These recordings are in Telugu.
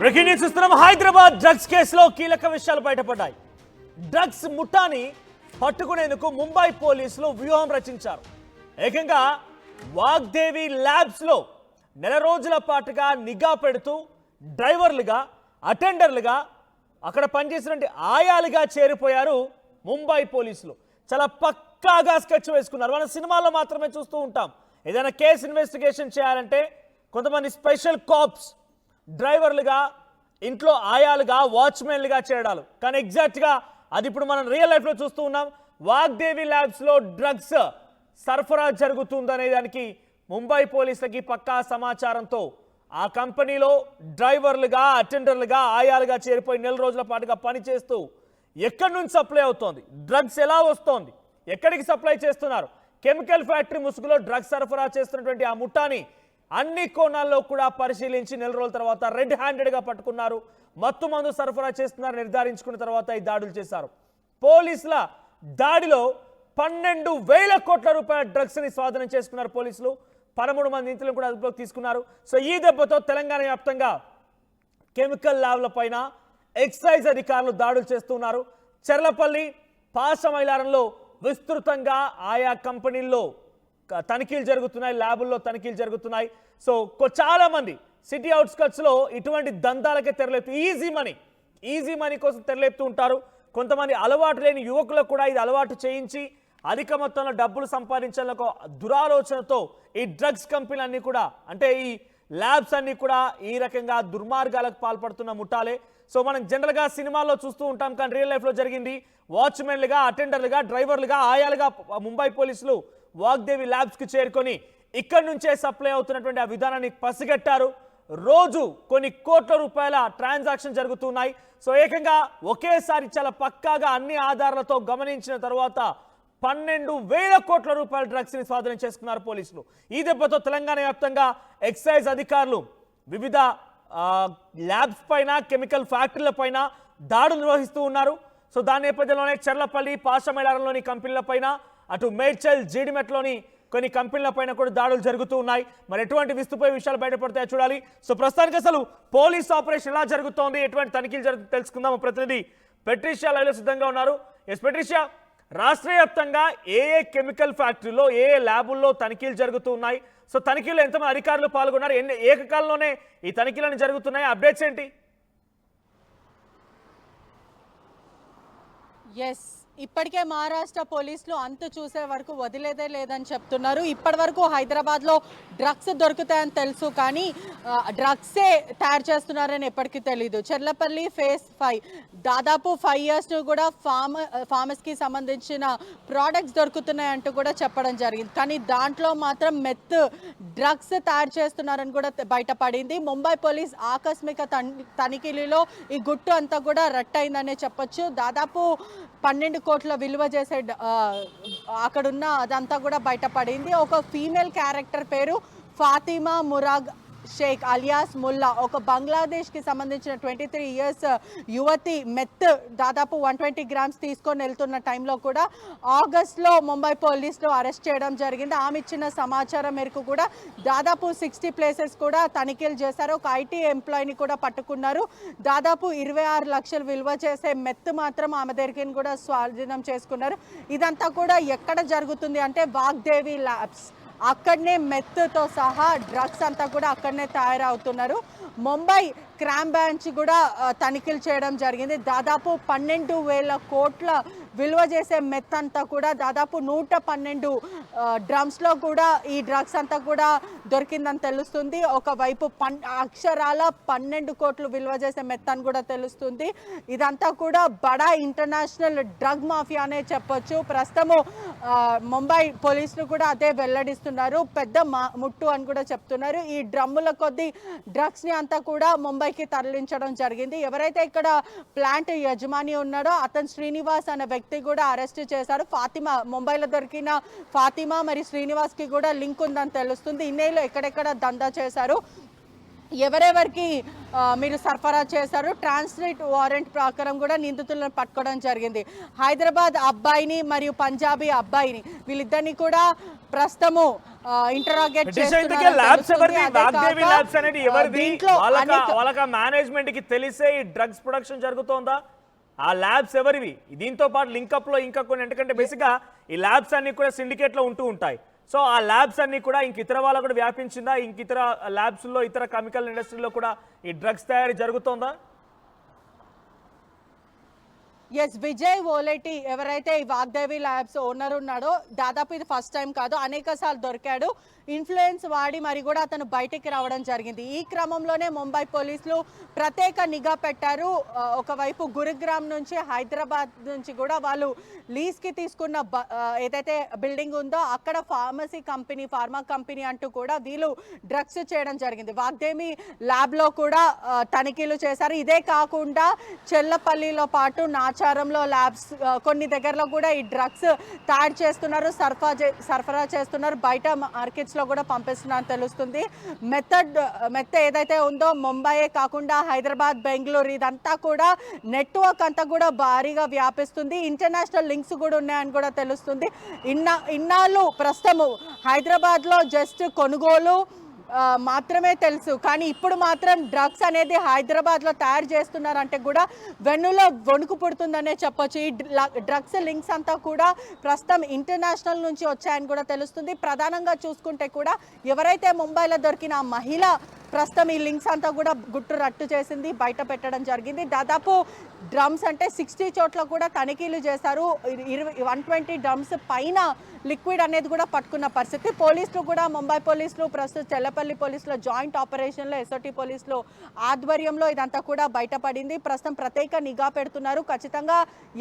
బ్రేకింగ్ న్యూస్ చూస్తున్నాం. హైదరాబాద్ డ్రగ్స్ కేసులో కీలక విషయాలు బయటపడ్డాయి. డ్రగ్స్ ముఠాని పట్టుకునేందుకు ముంబై పోలీసులు వ్యూహం రచించారు. ఏకంగా వాగ్దేవి ల్యాబ్స్లో నెల రోజుల పాటుగా నిఘా పెడుతూ డ్రైవర్లుగా అటెండర్లుగా అక్కడ పనిచేసినటువంటి ఆయాలుగా చేరిపోయారు ముంబై పోలీసులు. చాలా పక్కాగా స్కెచ్ వేసుకున్నారు. మన సినిమాల్లో మాత్రమే చూస్తూ ఉంటాం. ఏదైనా కేసు ఇన్వెస్టిగేషన్ చేయాలంటే కొంతమంది స్పెషల్ కాప్స్ డ్రైవర్లుగా ఇంట్లో ఆయాలుగా వాచ్మెన్లుగా చేయడాలు కానీ ఎగ్జాక్ట్గా అది ఇప్పుడు మనం రియల్ లైఫ్లో చూస్తూ ఉన్నాం. వాగ్దేవి ల్యాబ్స్లో డ్రగ్స్ సరఫరా జరుగుతుందనే దానికి ముంబై పోలీసులకి పక్కా సమాచారంతో ఆ కంపెనీలో డ్రైవర్లుగా అటెండర్లుగా ఆయాలుగా చేరిపోయి నెల రోజుల పాటుగా పనిచేస్తూ ఎక్కడి నుంచి సప్లై అవుతోంది? డ్రగ్స్ ఎలా వస్తోంది? ఎక్కడికి సప్లై చేస్తున్నారు? కెమికల్ ఫ్యాక్టరీ ముసుగులో డ్రగ్స్ సరఫరా చేస్తున్నటువంటి ఆ ముఠాని అన్ని కోణాల్లో కూడా పరిశీలించి నెల రోజుల తర్వాత రెడ్ హ్యాండెడ్గా పట్టుకున్నారు. మత్తు మందు సరఫరా చేస్తున్నారు నిర్ధారించుకున్న తర్వాత ఈ దాడులు చేశారు. పోలీసుల దాడిలో పన్నెండు వేల కోట్ల రూపాయల డ్రగ్స్ని స్వాధీనం చేసుకున్నారు పోలీసులు. పదమూడు మంది నిందితులను కూడా అదుపులోకి తీసుకున్నారు. సో ఈ దెబ్బతో తెలంగాణ వ్యాప్తంగా కెమికల్ ల్యాబ్ల పైన ఎక్సైజ్ అధికారులు దాడులు చేస్తున్నారు. చెర్లపల్లి పాసమైలారంలో విస్తృతంగా ఆయా కంపెనీల్లో తనిఖీలు జరుగుతున్నాయి ల్యాబుల్లో తనిఖీలు జరుగుతున్నాయి. సో చాలామంది సిటీ అవుట్స్కట్స్లో ఇటువంటి దందాలకే తెరలేపుతూ ఈజీ మనీ ఈజీ మనీ కోసం తెరలేపుతూ ఉంటారు. కొంతమంది అలవాటు లేని యువకులకు కూడా ఇది అలవాటు చేయించి అధిక మొత్తంలో డబ్బులు సంపాదించాలని ఒక దురాలోచనతో ఈ డ్రగ్స్ కంపెనీలన్నీ కూడా అంటే ఈ ల్యాబ్స్ అన్నీ కూడా ఈ రకంగా దుర్మార్గాలకు పాల్పడుతున్న ముఠాలే. సో మనం జనరల్గా సినిమాల్లో చూస్తూ ఉంటాం కానీ రియల్ లైఫ్లో జరిగింది. వాచ్మెన్లుగా అటెండర్లుగా డ్రైవర్లుగా ఆయాలుగా ముంబై పోలీసులు వాగ్దేవి ల్యాబ్స్కి చేరుకొని ఇక్కడి నుంచే సప్లై అవుతున్నటువంటి ఆ విధానాన్ని పసిగట్టారు. రోజు కొన్ని కోట్ల రూపాయల ట్రాన్సాక్షన్ జరుగుతున్నాయి. సో ఏకంగా ఒకేసారి చాలా పక్కాగా అన్ని ఆధారాలతో గమనించిన తర్వాత పన్నెండు వేల కోట్ల రూపాయల డ్రగ్స్ని స్వాధీనం చేసుకున్నారు పోలీసులు. ఈ దెబ్బతో తెలంగాణ వ్యాప్తంగా ఎక్సైజ్ అధికారులు వివిధ ల్యాబ్స్ పైన కెమికల్ ఫ్యాక్టరీల పైన దాడులు నిర్వహిస్తూ ఉన్నారు. సో దాని నేపథ్యంలోనే చెర్లపల్లి పాషమేళారంలోని కంపెనీల పైన అటు మేడ్చల్ జీడిమెట్లోని కొన్ని కంపెనీల పైన కూడా దాడులు జరుగుతూ ఉన్నాయి. మరి ఎటువంటి విస్తుపోయే విషయాలు బయటపడతాయో చూడాలి. సో ప్రస్తుతానికి అసలు పోలీస్ ఆపరేషన్ ఎలా జరుగుతోంది? ఎటువంటి తనిఖీలు జరుగు తెలుసుకుందాం ప్రతినిధి పెట్రిషియా లైవ్లో సిద్ధంగా ఉన్నారు. ఎస్ పెట్రిషియా రాష్ట్ర వ్యాప్తంగా ఏ ఏ కెమికల్ ఫ్యాక్టరీలో ఏ ఏ ల్యాబుల్లో తనిఖీలు జరుగుతూ ఉన్నాయి. సో తనిఖీలో ఎంతమంది అధికారులు పాల్గొన్నారు? ఎన్ని ఏకకాలంలోనే ఈ తనిఖీలను జరుగుతున్నాయి? అప్డేట్స్ ఏంటి? ఎస్ ఇప్పటికే మహారాష్ట్ర పోలీసులు అంతు చూసే వరకు వదిలేదే లేదని చెప్తున్నారు. ఇప్పటి వరకు హైదరాబాద్లో డ్రగ్స్ దొరుకుతాయని తెలుసు కానీ డ్రగ్సే తయారు చేస్తున్నారని ఎప్పటికీ తెలియదు చెర్లపల్లి ఫేస్ ఫైవ్ దాదాపు ఫైవ్ ఇయర్స్ కూడా ఫార్మ ఫార్మస్కి సంబంధించిన ప్రోడక్ట్స్ దొరుకుతున్నాయంటూ కూడా చెప్పడం జరిగింది. కానీ దాంట్లో మాత్రం మెత్ డ్రగ్స్ తయారు చేస్తున్నారని కూడా బయటపడింది. ముంబై పోలీస్ ఆకస్మిక తన్- తనిఖీలలో ఈ గుట్టు అంతా కూడా రట్టయిందనే చెప్పొచ్చు. దాదాపు పన్నెండు కోట్ల విలువ చేసే అక్కడున్న అదంతా కూడా బయటపడింది. ఒక ఫీమేల్ క్యారెక్టర్ పేరు ఫాతిమా మురాగ్ షేక్ అలియాస్ ముల్లా ఒక బంగ్లాదేశ్కి సంబంధించిన ట్వంటీ త్రీ ఇయర్స్ uh, యువతి మెత్ దాదాపు వన్ ట్వంటీ గ్రామ్స్ తీసుకొని వెళ్తున్న టైంలో కూడా ఆగస్ట్లో ముంబై పోలీసులు అరెస్ట్ చేయడం జరిగింది. ఆమె ఇచ్చిన సమాచారం మేరకు కూడా దాదాపు సిక్స్టీ ప్లేసెస్ కూడా తనిఖీలు చేశారు. ఒక ఐటీ ఎంప్లాయీని కూడా పట్టుకున్నారు. దాదాపు ఇరవై ఆరు లక్షలు విలువ చేసే మెత్ మాత్రం ఆమె దగ్గరికి కూడా స్వాధీనం చేసుకున్నారు. ఇదంతా కూడా ఎక్కడ జరుగుతుంది అంటే వాగ్దేవి ల్యాబ్స్. అక్కడనే మెత్తో సహా డ్రగ్స్ అంతా కూడా అక్కడనే తయారవుతున్నారు. ముంబై క్రామ్ బ్రాంచ్ కూడా తనిఖీలు చేయడం జరిగింది. దాదాపు పన్నెండు వేల కోట్ల విలువ చేసే మెత్ అంతా కూడా దాదాపు నూట పన్నెండు డ్రమ్స్లో కూడా ఈ డ్రగ్స్ అంతా కూడా దొరికిందని తెలుస్తుంది. ఒకవైపు పన్ అక్షరాల పన్నెండు కోట్లు విలువ చేసే మెత్ అని కూడా తెలుస్తుంది. ఇదంతా కూడా బడా ఇంటర్నేషనల్ డ్రగ్ మాఫియా అనే చెప్పొచ్చు. ప్రస్తుతము ముంబై పోలీసులు కూడా అదే వెల్లడిస్తున్నారు. పెద్ద మా ముట్టు అని కూడా చెప్తున్నారు. ఈ డ్రమ్ముల కొద్ది డ్రగ్స్ని అంతా కూడా ముంబైకి తరలించడం జరిగింది. ఎవరైతే ఇక్కడ ప్లాంట్ యజమాని ఉన్నాడో అతను శ్రీనివాస్ అనే వ్యక్తి కూడా అరెస్ట్ చేశారు. ఫాతిమా ముంబైలో దొరికిన ఫాతిమా మరి శ్రీనివాస్కి కూడా లింక్ ఉందని తెలుస్తుంది. ఇన్నేళ్ళు ఎక్కడెక్కడ దందా చేశారు. ఎవరెవరికి మీరు సరఫరా చేశారు. ట్రాన్స్లేట్ వారెంట్ ప్రకారం కూడా నిందితులను పట్టుకోవడం జరిగింది. హైదరాబాద్ అబ్బాయిని మరియు పంజాబీ అబ్బాయిని వీళ్ళిద్దరిని కూడా ప్రస్తుతము ఇంటరాగేట్ వాళ్ళక మేనేజ్మెంట్కి తెలిసే ఈ డ్రగ్స్ ప్రొడక్షన్ జరుగుతోందా? ఆ ల్యాబ్స్ ఎవరివి? దీంతో పాటు లింకప్లో ఇంకా కొన్ని ఎందుకంటే బేసిక్గా ఈ ల్యాబ్స్ అన్ని కూడా సిండికేట్లో ఉంటూ ఉంటాయి. సో ఆ ల్యాబ్స్ అన్ని కూడా ఇంక ఇతర వాళ్ళ కూడా వ్యాపించిందా? ఇంక ఇతర ల్యాబ్స్లో ఇతర కెమికల్ ఇండస్ట్రీలో కూడా ఈ డ్రగ్స్ తయారీ జరుగుతోందా? ఎస్ విజయ్ ఓలేటి ఎవరైతే ఈ వాగ్దేవి ల్యాబ్స్ ఓనర్ ఉన్నాడో దాదాపు ఇది ఫస్ట్ టైం కాదు అనేక సార్లు దొరికాడు. ఇన్ఫ్లుయెన్స్ వాడి మరి కూడా అతను బయటికి రావడం జరిగింది. ఈ క్రమంలోనే ముంబై పోలీసులు ప్రత్యేక నిఘా పెట్టారు. ఒకవైపు గురుగ్రామ్ నుంచి హైదరాబాద్ నుంచి కూడా వాళ్ళు లీజ్కి తీసుకున్న బ- ఏదైతే బిల్డింగ్ ఉందో అక్కడ ఫార్మసీ కంపెనీ ఫార్మా కంపెనీ అంటూ కూడా వీళ్ళు డ్రగ్స్ చేయడం జరిగింది. వాగ్దేమి ల్యాబ్లో కూడా తనిఖీలు చేశారు. ఇదే కాకుండా చెల్లపల్లిలో పాటు నాచారంలో ల్యాబ్స్ కొన్ని దగ్గరలో కూడా ఈ డ్రగ్స్ తయారు చేస్తున్నారు సరఫరా సరఫరా చేస్తున్నారు. బయట మార్కెట్స్లో కూడా పంపిస్తున్నారని తెలుస్తుంది. మెథడ్ మెత్త ఏదైతే ఉందో ముంబై కాకుండా హైదరాబాద్ బెంగళూరు ఇదంతా కూడా నెట్వర్క్ అంతా కూడా భారీగా వ్యాపిస్తుంది. ఇంటర్నేషనల్ లింక్స్ కూడా ఉన్నాయని కూడా తెలుస్తుంది. ఇన్నా ఇన్నాళ్ళు ప్రస్తుతము హైదరాబాద్లో జస్ట్ కొనుగోలు మాత్రమే తెలుసు. కానీ ఇప్పుడు మాత్రం డ్రగ్స్ అనేది హైదరాబాద్లో తయారు చేస్తున్నారంటే కూడా వెన్నులో వణుకు పుడుతుందనే చెప్పొచ్చు. ఈ డ్రగ్స్ లింక్స్ అంతా కూడా ప్రస్తుతం ఇంటర్నేషనల్ నుంచి వచ్చాయని కూడా తెలుస్తుంది. ప్రధానంగా చూసుకుంటే కూడా ఎవరైతే ముంబైలో దొరికిన మహిళ ప్రస్తుతం ఈ లింక్స్ అంతా కూడా గుట్టు రట్టు చేసింది బయట పెట్టడం జరిగింది. దాదాపు డ్రమ్స్ అంటే సిక్స్టీ చోట్ల కూడా తనిఖీలు చేశారు. ఇరవై వన్ ట్వంటీ డ్రమ్స్ పైన లిక్విడ్ అనేది కూడా పట్టుకున్న పరిస్థితి. పోలీసులు కూడా ముంబై పోలీసులు ప్రస్తుతం చెల్లపల్లి పోలీసులు జాయింట్ ఆపరేషన్లో ఎస్ఓటి పోలీసులు ఆధ్వర్యంలో ఇదంతా కూడా బయటపడింది. ప్రస్తుతం ప్రత్యేక నిఘా పెడుతున్నారు. ఖచ్చితంగా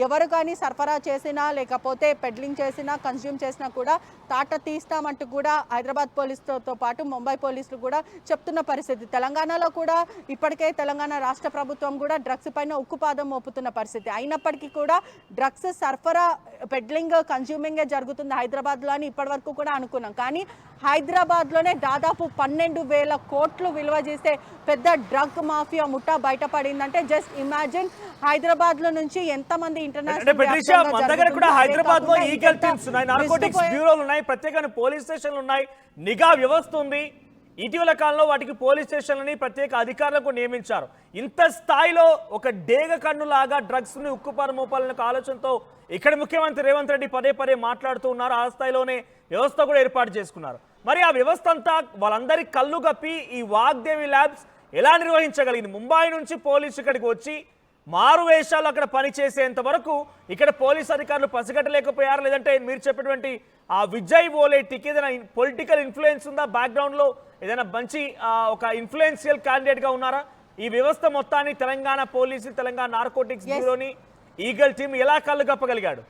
ఎవరు కానీ సరఫరా చేసినా లేకపోతే పెడ్లింగ్ చేసినా కన్జ్యూమ్ చేసినా కూడా తాట తీస్తామంటూ కూడా హైదరాబాద్ పోలీసులతో పాటు ముంబై పోలీసులు కూడా చెప్తున్న పరిస్థితి. తెలంగాణలో కూడా ఇప్పటికే తెలంగాణ రాష్ట్ర ప్రభుత్వం కూడా డ్రగ్స్ పైన ఉక్కుపాదం మోపుతున్న పరిస్థితి. అయినప్పటికీ కూడా డ్రగ్స్ సరఫరా పెడ్లింగ్ కన్జ్యూమింగే జరుగుతుంది హైదరాబాద్లో అని ఇప్పటివరకు కూడా అనుకున్నాం. కానీ హైదరాబాద్లోనే దాదాపు పన్నెండు వేల కోట్లు విలువ చేసే పెద్ద డ్రగ్ మాఫియా ముఠా బయటపడిందంటే జస్ట్ ఇమాజిన్ హైదరాబాద్లో నుంచి ఎంతమంది ఇంటర్నేషనల్ కూడా హైదరాబాద్లో ఈగల్ టీమ్స్ ఉన్నాయి. నార్కోటిక్స్ విస్తుపోయే- బ్యూరోలు ఉన్నాయి ప్రత్యేకమైన పోలీస్ స్టేషన్లు ఉన్నాయి నిఘా వ్యవస్థ ఉంది. ఇటీవల కాలంలో వాటికి పోలీస్ స్టేషన్లని ప్రత్యేక అధికారులకు నియమించారు. ఇంత స్థాయిలో ఒక డేగ కన్నులాగా డ్రగ్స్ని ఉక్కుపారు మోపాలనే ఆలోచనతో ఇక్కడ ముఖ్యమంత్రి రేవంత్ రెడ్డి పదే పదే మాట్లాడుతూ ఉన్నారు. ఆ స్థాయిలోనే వ్యవస్థ కూడా ఏర్పాటు చేసుకున్నారు. మరి ఆ వ్యవస్థ అంతా వాళ్ళందరి కళ్ళు గప్పి ఈ వాగ్దేవి ల్యాబ్స్ ఎలా నిర్వహించగలిగింది? ముంబై నుంచి పోలీసు ఇక్కడికి వచ్చి మారు వేషాలు అక్కడ పనిచేసేంత వరకు ఇక్కడ పోలీస్ అధికారులు పసిగట్టలేకపోయారు? లేదంటే మీరు చెప్పినటువంటి ఆ విజయ్ ఓలేటికి ఏదైనా పొలిటికల్ ఇన్ఫ్లుయెన్స్ ఉందా బ్యాక్గ్రౌండ్లో ఏదైనా మంచి ఒక ఇన్ఫ్లుయెన్షియల్ క్యాండిడేట్గా ఉన్నారా? ఈ వ్యవస్థ మొత్తాన్ని తెలంగాణ పోలీసు తెలంగాణ నార్కోటిక్స్ బ్యూరోని ఈగల్ టీం ఎలా కళ్ళు కప్పగలిగాడు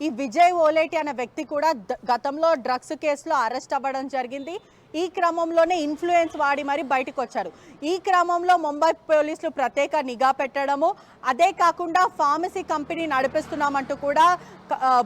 ఈ విజయ్ ఓలేటి అనే వ్యక్తి కూడా గతంలో డ్రగ్స్ కేసులో అరెస్ట్ అవ్వడం జరిగింది. ఈ క్రమంలోనే ఇన్ఫ్లుయెన్స్ వాడి మరి బయటకు వచ్చారు ఈ క్రమంలో ముంబై పోలీసులు ప్రత్యేక నిఘా పెట్టడము అదే కాకుండా ఫార్మసీ కంపెనీ నడిపిస్తున్నామంటూ కూడా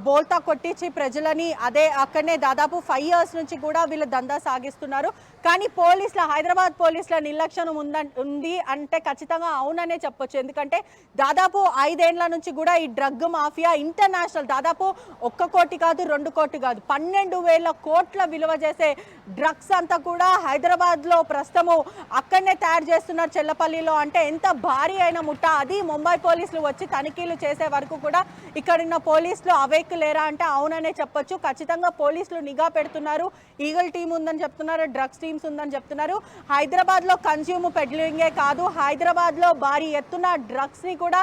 బోల్తా కొట్టించి ప్రజలని అదే అక్కడనే దాదాపు ఫైవ్ ఇయర్స్ నుంచి కూడా వీళ్ళు దందా సాగిస్తున్నారు. కానీ పోలీసుల హైదరాబాద్ పోలీసుల నిర్లక్ష్యం ఉంద ఉంది అంటే ఖచ్చితంగా అవుననే చెప్పొచ్చు. ఎందుకంటే దాదాపు ఐదేండ్ల నుంచి కూడా ఈ డ్రగ్ మాఫియా ఇంటర్నేషనల్ దాదాపు ఒక్క కోటి కాదు రెండు కోటి కాదు పన్నెండు వేల కోట్ల విలువ చేసే డ్రగ్స్ అంతా కూడా హైదరాబాద్లో ప్రస్తుతము అక్కడనే తయారు చేస్తున్నారు చెల్లపల్లిలో. అంటే ఎంత భారీ అయిన ముఠ అది ముంబై పోలీసులు వచ్చి తనిఖీలు చేసే వరకు కూడా ఇక్కడున్న పోలీసులు అవేక్ లేరా అంటే అవుననే చెప్పొచ్చు. ఖచ్చితంగా పోలీసులు నిఘా పెడుతున్నారు. ఈగల్ టీం ఉందని చెప్తున్నారు. డ్రగ్స్ టీమ్స్ ఉందని చెప్తున్నారు. హైదరాబాద్లో కన్జ్యూమ్ పెడ్లింగే కాదు. హైదరాబాద్లో భారీ ఎత్తున డ్రగ్స్ని కూడా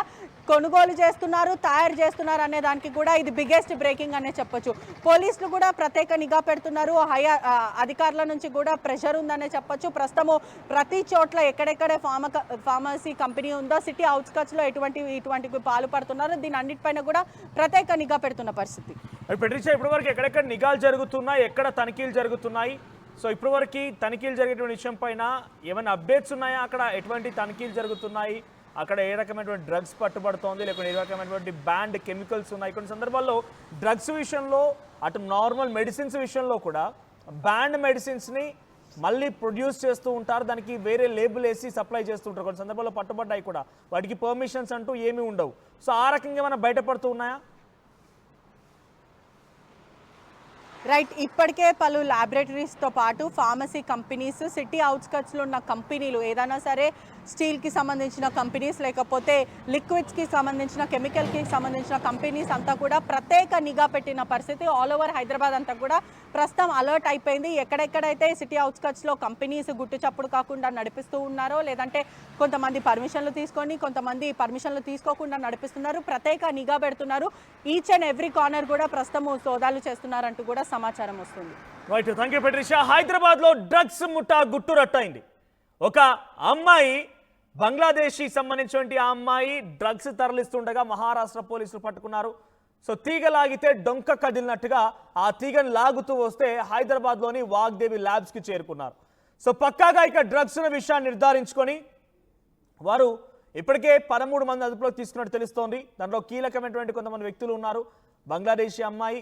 కొనుగోలు చేస్తున్నారు తయారు చేస్తున్నారు అనే దానికి కూడా ఇది బిగ్గెస్ట్ బ్రేకింగ్ అనే చెప్పొచ్చు. పోలీసులు కూడా ప్రత్యేక నిఘా పెడుతున్నారు. హయా అధికారుల నుంచి కూడా ప్రెషర్ ఉందనే చెప్పొచ్చు. ప్రస్తుతము ప్రతి చోట్ల ఎక్కడెక్కడ ఫార్మ ఫార్మసీ కంపెనీ ఉందో సిటీ అవుట్స్కట్స్లో ఎటువంటి ఇటువంటి పాలు పడుతున్నారు. దీని అన్నిటిపైన కూడా ప్రత్యేక నిఘా పెడుతున్న పరిస్థితి. మరి ఇప్పటివరకు ఎక్కడెక్కడ నిఘాలు జరుగుతున్నాయి? ఎక్కడ తనిఖీలు జరుగుతున్నాయి? సో ఇప్పటివరకు తనిఖీలు జరిగేటువంటి విషయం పైన ఏమైనా అప్డేట్స్ ఉన్నాయా? అక్కడ ఎటువంటి తనిఖీలు జరుగుతున్నాయి? అక్కడ ఏ రకమైనటువంటి డ్రగ్స్ పట్టుబడుతోంది లేకుంటే ఏ రకమైనటువంటి బ్యాండ్ కెమికల్స్ ఉన్నాయి? కొన్ని సందర్భాల్లో డ్రగ్స్ విషయంలో అటు నార్మల్ మెడిసిన్స్ విషయంలో కూడా బ్యాండ్ మెడిసిన్స్ని మళ్ళీ ప్రొడ్యూస్ చేస్తూ ఉంటారు. దానికి వేరే లేబుల్ వేసి సప్లై చేస్తూ ఉంటారు. కొన్ని సందర్భాల్లో పట్టుబడ్డాయి కూడా. వాటికి పర్మిషన్స్ అంటూ ఏమీ ఉండవు. సో ఆ రకంగా ఏమైనా బయటపడుతూ ఉన్నాయా? రైట్ ఇప్పటికే పలు ల్యాబొరేటరీస్తో పాటు ఫార్మసీ కంపెనీస్ సిటీ అవుట్స్కట్స్లో ఉన్న కంపెనీలు ఏదైనా సరే స్టీల్కి సంబంధించిన కంపెనీస్ లేకపోతే లిక్విడ్స్కి సంబంధించిన కెమికల్కి సంబంధించిన కంపెనీస్ అంతా కూడా ప్రత్యేక నిఘా పెట్టిన పరిస్థితి. ఆల్ ఓవర్ హైదరాబాద్ అంతా కూడా ప్రస్తుతం అలర్ట్ అయిపోయింది. ఎక్కడెక్కడైతే సిటీ అవుట్స్కట్స్లో కంపెనీస్ గుట్టు చప్పుడు కాకుండా నడిపిస్తూ ఉన్నారో లేదంటే కొంతమంది పర్మిషన్లు తీసుకొని కొంతమంది పర్మిషన్లు తీసుకోకుండా నడిపిస్తున్నారు ప్రత్యేక నిఘా పెడుతున్నారు. ఈచ్ అండ్ ఎవ్రీ కార్నర్ కూడా ప్రస్తుతం సోదాలు చేస్తున్నారంటూ కూడా సమాచారం వస్తుంది. రైట్ థ్యాంక్ యూ పెట్రిషా హైదరాబాద్లో డ్రగ్స్ ముఠా గుట్టు రట్టయింది ఒక అమ్మాయి బంగ్లాదేశీ సంబంధించినటువంటి ఆ అమ్మాయి డ్రగ్స్ తరలిస్తుండగా మహారాష్ట్ర పోలీసులు పట్టుకున్నారు. సో తీగ లాగితే డొంక కదిలినట్టుగా ఆ తీగను లాగుతూ వస్తే హైదరాబాద్లోని వాగ్దేవి ల్యాబ్స్కి చేరుకున్నారు. సో పక్కాగా ఇక డ్రగ్స్ విషయాన్ని నిర్ధారించుకొని వారు ఇప్పటికే పదమూడు మంది అదుపులోకి తీసుకున్నట్టు తెలుస్తోంది. దాంట్లో కీలకమైనటువంటి కొంతమంది వ్యక్తులు ఉన్నారు. బంగ్లాదేశీ అమ్మాయి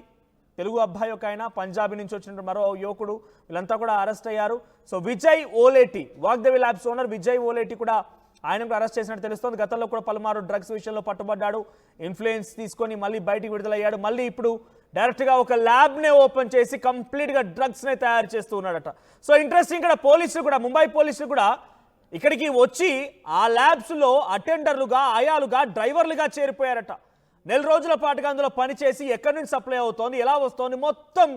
తెలుగు అబ్బాయి ఒక ఆయన పంజాబీ నుంచి వచ్చిన మరో యువకుడు వీళ్ళంతా కూడా అరెస్ట్ అయ్యారు. So Vijay Oleti Vagdevi labs owner Vijay Oleti కూడా ఆయన కూడా అరెస్ట్ చేసినట్టు తెలుస్తోంది. గతంలో కూడా పలుమారు డ్రగ్స్ విషయంలో పట్టుబడ్డాడు. ఇన్ఫ్లుయెన్స్ తీసుకొని మళ్ళీ బయటికి విడుదలయ్యాడు. మళ్ళీ ఇప్పుడు డైరెక్ట్గా ఒక ల్యాబ్నే ఓపెన్ చేసి కంప్లీట్గా డ్రగ్స్నే తయారు చేస్తూ ఉన్నాడట. సో ఇంట్రెస్టింగ్ ఇక్కడ పోలీసులు కూడా ముంబై పోలీసులు కూడా ఇక్కడికి వచ్చి ఆ ల్యాబ్స్లో అటెండర్లుగా ఆయాలుగా డ్రైవర్లుగా చేరిపోయారట. నెల రోజుల పాటుగా అందులో పనిచేసి ఎక్కడి నుంచి సప్లై అవుతోంది ఎలా వస్తోంది మొత్తం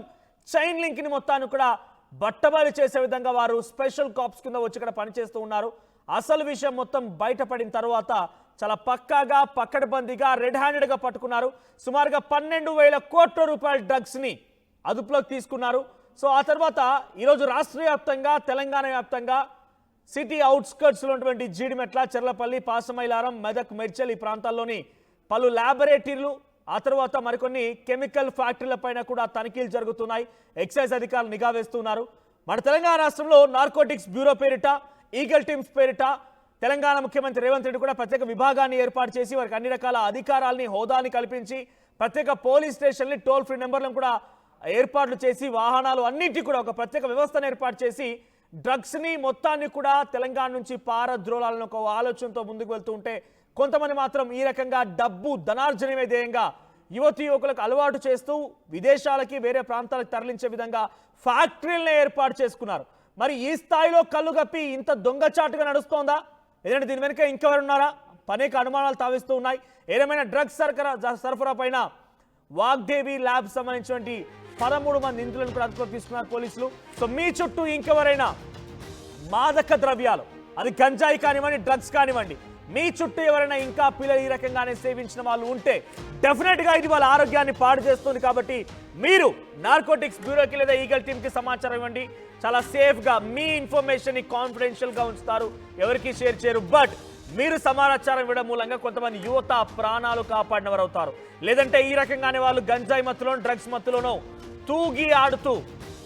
చైన్ లింక్ని మొత్తాన్ని కూడా బట్టబయలు చేసే విధంగా వారు స్పెషల్ కాప్స్ కింద వచ్చి ఇక్కడ పనిచేస్తూ ఉన్నారు. అసలు విషయం మొత్తం బయటపడిన తర్వాత చాలా పక్కాగా పక్కడబందీగా రెడ్ హ్యాండెడ్గా పట్టుకున్నారు. సుమారుగా పన్నెండు వేల కోట్ల రూపాయల డ్రగ్స్ని అదుపులోకి తీసుకున్నారు. సో ఆ తర్వాత ఈరోజు రాష్ట్ర వ్యాప్తంగా తెలంగాణ వ్యాప్తంగా సిటీ అవుట్స్కర్ట్స్లో ఉన్నటువంటి జీడిమెట్ల చెర్లపల్లి పాసమైలారం మెదక్ మెర్చల్ ఈ ప్రాంతాల్లోని పలు ల్యాబొరేటరీలు ఆ తర్వాత మరికొన్ని కెమికల్ ఫ్యాక్టరీల పైన కూడా తనిఖీలు జరుగుతున్నాయి. ఎక్సైజ్ అధికారులు నిఘా వేస్తున్నారు. మన తెలంగాణ రాష్ట్రంలో నార్కోటిక్స్ బ్యూరో పేరిట ఈగల్ టీమ్స్ పేరిట తెలంగాణ ముఖ్యమంత్రి రేవంత్ రెడ్డి కూడా ప్రత్యేక విభాగాన్ని ఏర్పాటు చేసి వారికి అన్ని రకాల అధికారాల్ని హోదాని కల్పించి ప్రత్యేక పోలీస్ స్టేషన్ని టోల్ ఫ్రీ నెంబర్లను కూడా ఏర్పాట్లు చేసి వాహనాలు అన్నింటికి కూడా ఒక ప్రత్యేక వ్యవస్థను ఏర్పాటు చేసి డ్రగ్స్ని మొత్తాన్ని కూడా తెలంగాణ నుంచి పారద్రోలాలను ఒక ఆలోచనతో ముందుకు వెళ్తూ ఉంటే కొంతమంది మాత్రం ఈ రకంగా డబ్బు ధనార్జనమే ధ్యేయంగా యువతి యువకులకు అలవాటు చేస్తూ విదేశాలకి వేరే ప్రాంతాలకు తరలించే విధంగా ఫ్యాక్టరీలనే ఏర్పాటు చేసుకున్నారు. మరి ఈ స్థాయిలో కళ్ళు కప్పి ఇంత దొంగచాటుగా నడుస్తోందా? ఏదంటే దీని వెనుక ఇంకెవరు ఉన్నారా అనేక అనుమానాలు తావిస్తూ ఉన్నాయి. ఏదేమైనా డ్రగ్స్ సరఫరా సరఫరా పైన వాగ్దేవి ల్యాబ్ సంబంధించినటువంటి పదమూడు మంది నిందితులను కూడా అదుపులోకి తీసుకున్నారు పోలీసులు. సో మీ చుట్టూ ఇంకెవరైనా మాదక ద్రవ్యాలు. అది గంజాయి కానివ్వండి డ్రగ్స్ కానివ్వండి మీ చుట్టూ ఎవరైనా ఇంకా పిల్లలు ఈ రకంగానే సేవించిన వాళ్ళు ఉంటే డెఫినెట్గా ఇది వాళ్ళ ఆరోగ్యాన్ని పాడు చేస్తుంది కాబట్టి మీరు నార్కోటిక్స్ బ్యూరోకి లేదా ఈగల్ టీమ్కి సమాచారం ఇవ్వండి. చాలా సేఫ్గా మీ ఇన్ఫర్మేషన్ని కాన్ఫిడెన్షియల్గా ఉంచుతారు. ఎవరికి షేర్ చేయరు. బట్ మీరు సమాచారం ఇవ్వడం మూలంగా కొంతమంది యువత ప్రాణాలు కాపాడినవారు అవుతారు లేదంటే ఈ రకంగానే వాళ్ళు గంజాయి మత్తులోనో డ్రగ్స్ మత్తులోనో తూగి ఆడుతూ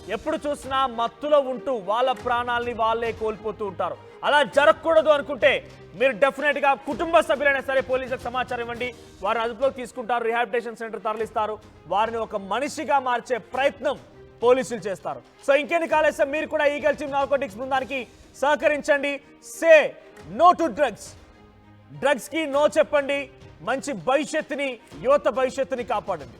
ఎప్పుడు చూసినా మత్తులో ఉంటూ వాళ్ళ ప్రాణాల్ని వాళ్ళే కోల్పోతూ ఉంటారు. అలా జరగకూడదు అనుకుంటే మీరు డెఫినెట్గా కుటుంబ సభ్యులైనా సరే పోలీసులకు సమాచారం ఇవ్వండి. వారిని అదుపులోకి తీసుకుంటారు రిహాబిటేషన్ సెంటర్ తరలిస్తారు. వారిని ఒక మనిషిగా మార్చే ప్రయత్నం పోలీసులు చేస్తారు. సో ఇంకేంది కాలేసం మీరు కూడా ఈ కలిసి నార్కోటిక్స్ బృందానికి సహకరించండి. Say no to drugs. డ్రగ్స్కి నో చెప్పండి. మంచి భవిష్యత్తుని యువత భవిష్యత్తుని కాపాడండి.